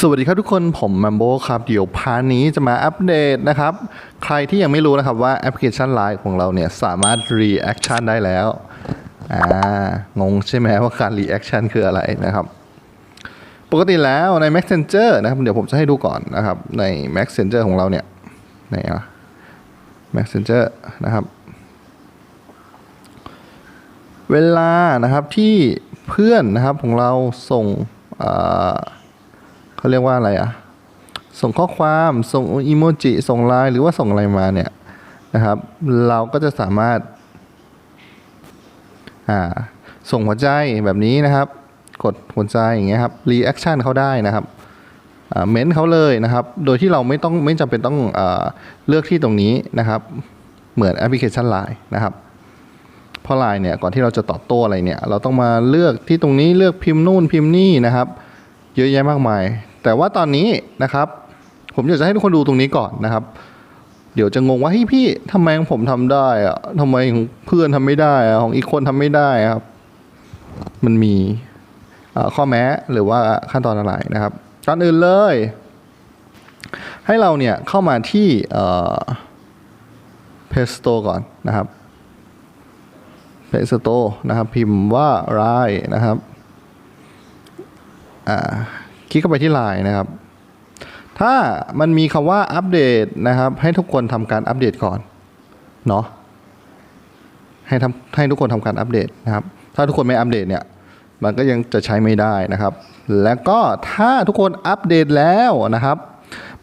สวัสดีครับทุกคนผมแมมโบครับ เดี๋ยวพานี้จะมาอัปเดตนะครับ ใครที่ยังไม่รู้นะครับว่าแอปพลิเคชัน Line ของเราเนี่ยสามารถ Reaction ได้แล้ว อ่างงใช่ไหมว่าการ Reaction คืออะไรนะครับ ปกติแล้วใน Messenger นะครับ เดี๋ยวผมจะให้ดูก่อนนะครับใน Messenger ของเราเนี่ยไหนอะ Messenger นะครับ เวลานะครับที่เพื่อนนะครับของเราส่งอ่อ เขาเรียกว่าอะไรอะส่งข้อความส่งอีโมจิส่งไลน์หรือว่าส่งอะไรมาเนี่ยนะครับ เราก็จะสามารถอ่าส่งหัวใจแบบนี้นะครับ กดหัวใจอย่างเงี้ยครับรีแอคชั่นเขาได้นะครับเม้นเขาเลยนะครับ โดยที่เราไม่ต้องไม่จำเป็นต้องอเลือกที่ตรงนี้นะครับ เหมือนแอปพลิเคชัน Line นะครับเพราะ Line เนี่ยก่อนที่เราจะตอบโต้อะไรเนี่ย เราต้องมาเลือกที่ตรงนี้เลือกพิมพ์นู่นพิมพ์นี่นะครับ เยอะแยะมากมาย แต่ว่าตอนนี้นะครับ ผมอยากจะให้ทุกคนดูตรงนี้ก่อนนะครับ เดี๋ยวจะงงว่าเฮ้ยพี่ทำไมของผมทำได้อะทำไมของเพื่อนทำไม่ได้อะของอีกคนทำไม่ได้ครับ มันมีข้อแม้หรือว่าขั้นตอนอะไรนะครับก่อนอื่นเลย ให้เราเนี่ยเข้ามาที่เอ่อ Play Store ก่อนนะครับ Play Store นะครับ พิมพ์ว่า r i นะครับ อ่าคลิกเข้าไปที่ไลน์นะครับ ถ้ามันมีคำว่าอัปเดตนะครับ ให้ทุกคนทำการอัปเดตก่อนเนาะให้ทำให้ทุกคนทำการอัปเดตนะครับ ถ้าทุกคนไม่อัปเดตเนี่ยมันก็ยังจะใช้ไม่ได้นะครับ แล้วก็ถ้าทุกคนอัปเดตแล้วนะครับ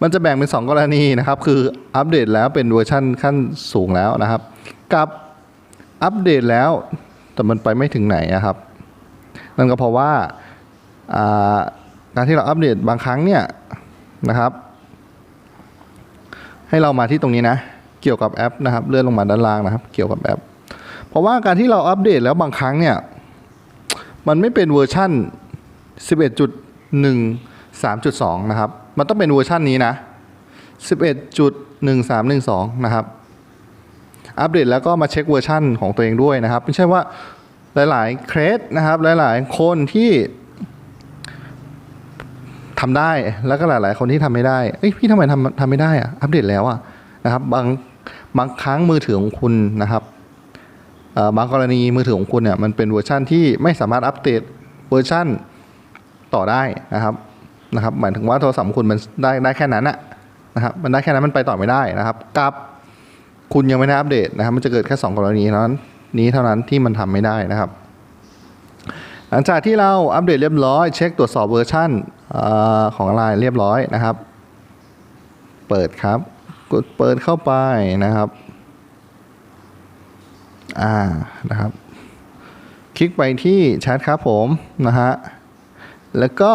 มันจะแบ่งเป็น 2 กรณีนะครับ คืออัปเดตแล้วเป็นเวอร์ชั่นขั้นสูงแล้วนะครับ กับอัปเดตแล้วแต่มันไปไม่ถึงไหนอะครับ นั่นก็เพราะว่า การที่เราอัปเดตบางครั้งเนี่ยนะครับ ให้เรามาที่ตรงนี้นะ เกี่ยวกับแอปนะครับ เลื่อนลงมาด้านล่างนะครับ เกี่ยวกับแอป เพราะว่าการที่เราอัปเดตแล้วบางครั้งเนี่ย มันไม่เป็นเวอร์ชั่น 11.13.2 นะครับ มันต้องเป็นเวอร์ชันนี้นะ 11.1312 นะครับ อัปเดตแล้วก็มาเช็คเวอร์ชันของตัวเองด้วยนะครับ ไม่ใช่ว่าหลาย ๆ เคสนะครับ หลาย ๆ คนที่ ทำได้แล้วก็หลาย ๆ คนที่ทำไม่ได้เอ้ยพี่ทำไมทำทำไม่ได้อะอัปเดตแล้วอะนะครับบางบางครั้งมือถือของคุณนะครับเอ่อบางกรณีมือถือของคุณเนี่ยมันเป็นเวอร์ชั่นที่ไม่สามารถอัปเดตเวอร์ชั่นต่อได้นะครับนะครับหมายถึงว่าโทรศัพท์ของคุณมันได้ได้แค่นั้นอะนะครับมันได้แค่นั้นมันไปต่อไม่ได้นะครับกับคุณยังไม่ได้อัปเดตนะครับมันจะเกิดแค่สองกรณีเท่านั้นนี้เท่านั้นที่มันทำไม่ได้นะครับ หลังจากที่เราอัปเดตเรียบร้อยเช็คตรวจสอบเวอร์ชัน อของไลน์เรียบร้อยนะครับ เปิดครับ กดเปิดเข้าไปนะครับ อ่านะครับ คลิกไปที่แชทครับผมนะฮะ แล้วก็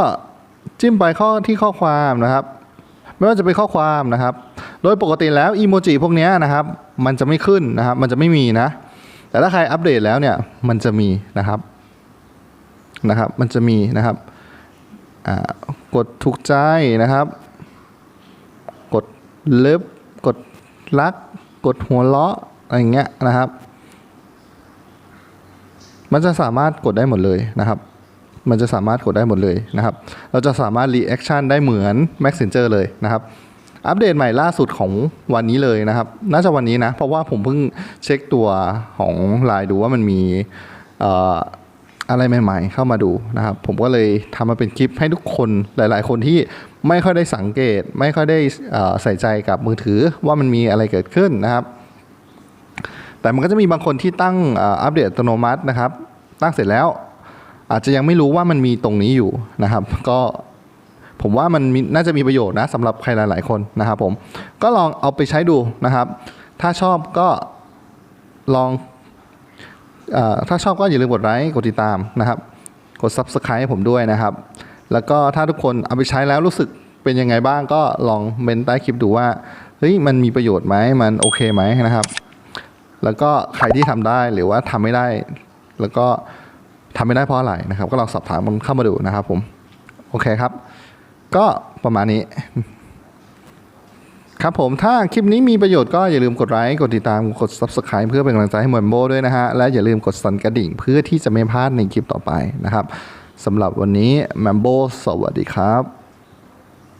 จิ้มไปข้อที่ข้อความนะครับ ไม่ว่าจะเป็นข้อความนะครับ โดยปกติแล้วอีโมจิพวกนี้นะครับ มันจะไม่ขึ้นนะครับ มันจะไม่มีนะ แต่ถ้าใครอัปเดตแล้วเนี่ย มันจะมีนะครับ นะครับ มันจะมีนะครับ กดถูกใจนะครับ กดเลิฟกดรัก กดหัวเราะอะไรเงี้ยนะครับ มันจะสามารถกดได้หมดเลยนะครับ มันจะสามารถกดได้หมดเลยนะครับ เราจะสามารถรีแอคชั่นได้เหมือน Messenger เลยนะครับอัปเดตใหม่ล่าสุดของวันนี้เลยนะครับ น่าจะวันนี้นะ เพราะว่าผมเพิ่งเช็คตัวของไลน์ดูว่ามันมีเอะไรใหม่ๆ เข้ามาดูนะครับ ผมก็เลยทำมาเป็นคลิปให้ทุกคนหลาย ๆ คนที่ไม่ค่อยได้สังเกต ไม่ค่อยได้ใส่ใจกับมือถือว่ามันมีอะไรเกิดขึ้นนะครับ แต่มันก็จะมีบางคนที่ตั้งอัปเดตอัตโนมัตินะครับ ตั้งเสร็จแล้ว อาจจะยังไม่รู้ว่ามันมีตรงนี้อยู่นะครับ ก็ผมว่ามันมน่าจะมีประโยชน์นะสำหรับใครหลาย ๆ คนนะครับผมก็ลองเอาไปใช้ดูนะครับ ถ้าชอบก็ลอง ถ้าชอบก็อย่าลืมกดไลค์กดติดตามนะครับกด Subscribe ให้ผมด้วยนะครับ แล้วก็ถ้าทุกคนเอาไปใช้แล้วรู้สึกเป็นยังไงบ้างก็ลองเมนใต้คลิปดูว่าเฮ้ยมันมีประโยชน์ไหมมันโอเคไหมนะครับ แล้วก็ใครที่ทำได้หรือว่าทำไม่ได้ แล้วก็ทำไม่ได้เพราะอะไรนะครับ ก็ลองสอบถามมันเข้ามาดูนะครับผม โอเคครับ ก็ประมาณนี้ ครับผมถ้าคลิปนี้มีประโยชน์ก็อย่าลืมกดไลค์กดติดตามกด Subscribe เพื่อเป็นกำลังใจให้หมวนโบด้วยนะฮะ และอย่าลืมกดสั่นกระดิ่งเพื่อที่จะไม่พลาดในคลิปต่อไปนะครับสำหรับวันนี้แมมโบสวัสดีครับ